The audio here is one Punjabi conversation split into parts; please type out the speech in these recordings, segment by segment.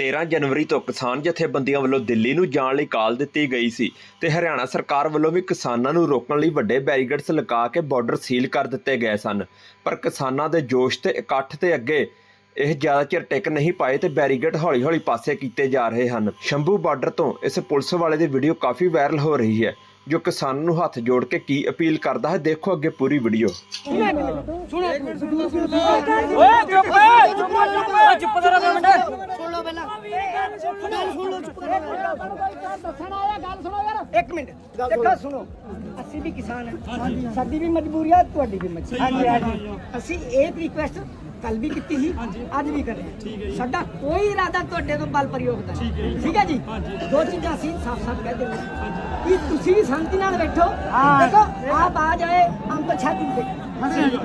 13 ਜਨਵਰੀ ਤੋਂ ਕਿਸਾਨ ਜਥੇਬੰਦੀਆਂ ਵੱਲੋਂ ਦਿੱਲੀ ਨੂੰ ਜਾਣ ਲਈ ਕਾਲ ਦਿੱਤੀ ਗਈ ਸੀ ਤੇ ਹਰਿਆਣਾ ਸਰਕਾਰ ਵੱਲੋਂ ਵੀ ਕਿਸਾਨਾਂ ਨੂੰ ਰੋਕਣ ਲਈ ਵੱਡੇ ਬੈਰੀਗੇਡਸ ਲਗਾ ਕੇ ਬਾਰਡਰ ਸੀਲ ਕਰ ਦਿੱਤੇ ਗਏ ਸਨ ਪਰ ਕਿਸਾਨਾਂ ਦੇ ਜੋਸ਼ ਤੇ ਇਕੱਠ ਤੇ ਅੱਗੇ ਇਹ ਜ਼ਿਆਦਾ ਚਿਰ ਟਿਕ ਨਹੀਂ ਪਾਏ ਤੇ ਬੈਰੀਗੇਡ ਹੌਲੀ-ਹੌਲੀ ਪਾਸੇ ਕੀਤੇ ਜਾ ਰਹੇ ਹਨ ਸ਼ੰਭੂ ਬਾਰਡਰ ਤੋਂ ਇਸ ਪੁਲਿਸ ਵਾਲੇ ਦੀ ਵੀਡੀਓ ਕਾਫੀ ਵਾਇਰਲ ਹੋ ਰਹੀ ਹੈ ਜੋ ਕਿਸਾਨਾਂ ਨੂੰ ਹੱਥ ਜੋੜ ਕੇ ਕੀ ਅਪੀਲ ਕਰਦਾ ਹੈ ਦੇਖੋ ਅੱਗੇ ਪੂਰੀ ਵੀਡੀਓ ਓਏ ਚੁੱਪ ਚੁੱਪ ਚੁੱਪ ਚੁੱਪ ਕਰ ਦੋ ਮਿੰਟ ਸੁਣ ਲਓ ਪਹਿਲਾਂ ਗੱਲ ਸੁਣ ਲਓ ਚੁੱਪ ਕਰੋ ਦੱਸਣ ਆਇਆ ਗੱਲ ਸੁਣੋ। ਯਾਰ ਇੱਕ ਸੁਣੋ। ਅਸੀਂ ਵੀ ਕਿਸਾਨ ਹਾਂ। ਸਾਡੀ ਵੀ ਮਜਬੂਰੀ ਆ ਤੁਹਾਡੀ ਵੀ ਮਜਬੂਰੀ ਹਾਂਜੀ ਹਾਂਜੀ। ਅਸੀਂ ਇਹ ਰਿਕੁਐਸਟ ਠੀਕ ਹੈ ਸਾਫ਼ ਸਾਫ਼ ਤੁਸੀਂ ਵੀ ਸ਼ਾਂਤੀ ਨਾਲ ਬੈਠੋ। ਆਪ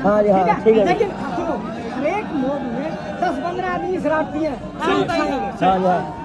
ਹਾਂ? ਜੀ ਹਾਂ। ਠੀਕ ਹੈ? ਆਦਮੀ ਹਾਂ। ਜੀ ਹਾਂ।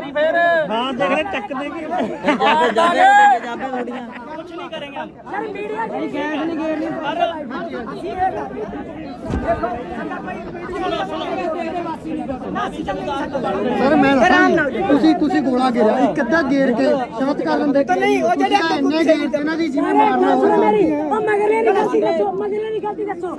ਜੇ ਕਰੀ ਫੇਰ ਹਾਂ। ਦੇਖ ਲੈ ਚੱਕ ਦੇ ਕੀ ਸਰ ਮੈਂ ਤੁਸੀਂ ਤੁਸੀਂ ਗੋਲਾ ਗੇਰਿਆ ਇੱਕ ਅੱਧਾ ਗੇਰ ਕੇ ਸ਼ਾਂਤ ਕਰ ਲੈਂਦੇ। ਨਹੀਂ, ਉਹ ਜਿਹੜੇ ਇੰਨੇ ਗੇਰ ਤੇ ਨਾ ਜੀ ਜਿਵੇਂ ਮਾਰਨਾ ਹੋਵੇ। ਉਹ ਮਗਲੇ ਨਹੀਂ ਗਲਤੀ ਦੱਸੋ ਮਗਲੇ ਨਹੀਂ ਗਲਤੀ ਦੱਸੋ।